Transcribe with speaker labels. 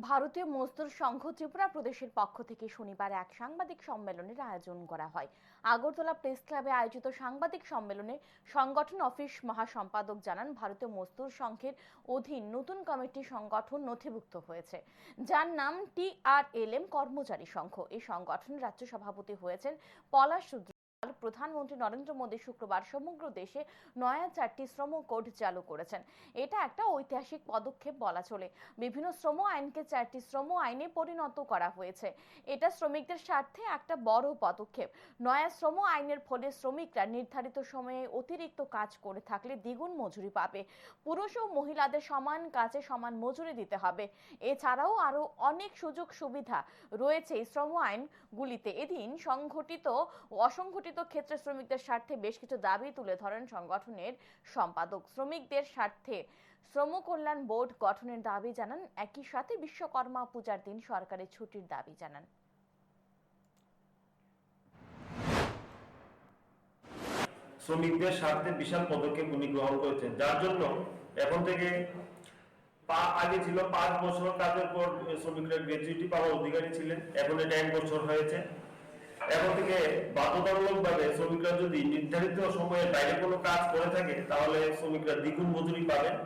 Speaker 1: ভারতীয় মজদুর সংঘ ত্রিপুরা প্রদেশের পক্ষ থেকে শনিবার এক সাংবাদিক সম্মেলনের আয়োজন করা হয়। আগরতলা প্রেস ক্লাবে আয়োজিত সাংবাদিক সম্মেলনে সংগঠন অফিস মহাসম্পাদক জানান, ভারতীয় মজদুর সংঘের অধীন নতুন কমিটি সংগঠন নথিভুক্ত হয়েছে। যার নাম টিআরএলএম কর্মচারী সংঘ। এই সংগঠনের রাজ্য সভাপতি হয়েছেন পলাশ প্রধানমন্ত্রী নরেন্দ্র মোদী শুক্রবার সমগ্র দেশে নয়া চারটি শ্রম কোড চালু করেছেন। এটা একটা ঐতিহাসিক পদক্ষেপ বলা চলে। বিভিন্ন শ্রম আইনকে চারটি শ্রম আইনে পরিণত করা হয়েছে। এটা শ্রমিকদের স্বার্থে একটা বড় পদক্ষেপ। নয়া শ্রম আইনের ফলে শ্রমিকরা নির্ধারিত সময়ে অতিরিক্ত কাজ করে থাকলে দ্বিগুণ মজুরি পাবে। পুরুষ ও মহিলাদের সমান কাজে সমান মজুরি দিতে হবে। এছাড়াও আরও অনেক সুযোগ সুবিধা রয়েছে শ্রম আইনগুলিতে। এদিন সংঘটিত ও অসংগঠিত ক্ষেত্রে শ্রমিকদের স্বার্থে বেশ কিছু দাবি তুলে ধরেন সংগঠনের সম্পাদক। শ্রমিকদের স্বার্থে শ্রম কল্যাণ বোর্ড গঠনের দাবি জানান। একই সাথে বিশ্বকর্মা পূজার দিন সরকারের ছুটির দাবি জানান।
Speaker 2: শ্রমিকদের স্বার্থে বিশাল পদক্ষেপ উনি গ্রহণ করেছেন। যার জন্য এখন থেকে পা- আগে ছিল পাঁচ বছর তাদের পর শ্রমিকরা গ্র্যাচুইটি পাওয়ার অধিকারী ছিলেন। এখন এটা এক বছর হয়েছে। এখন থেকে বাধ্যতামূলক ভাবে শ্রমিকরা যদি নির্ধারিত সময়ের বাইরে কোনো কাজ করে থাকে, তাহলে শ্রমিকরা দ্বিগুণ মজুরি পাবেন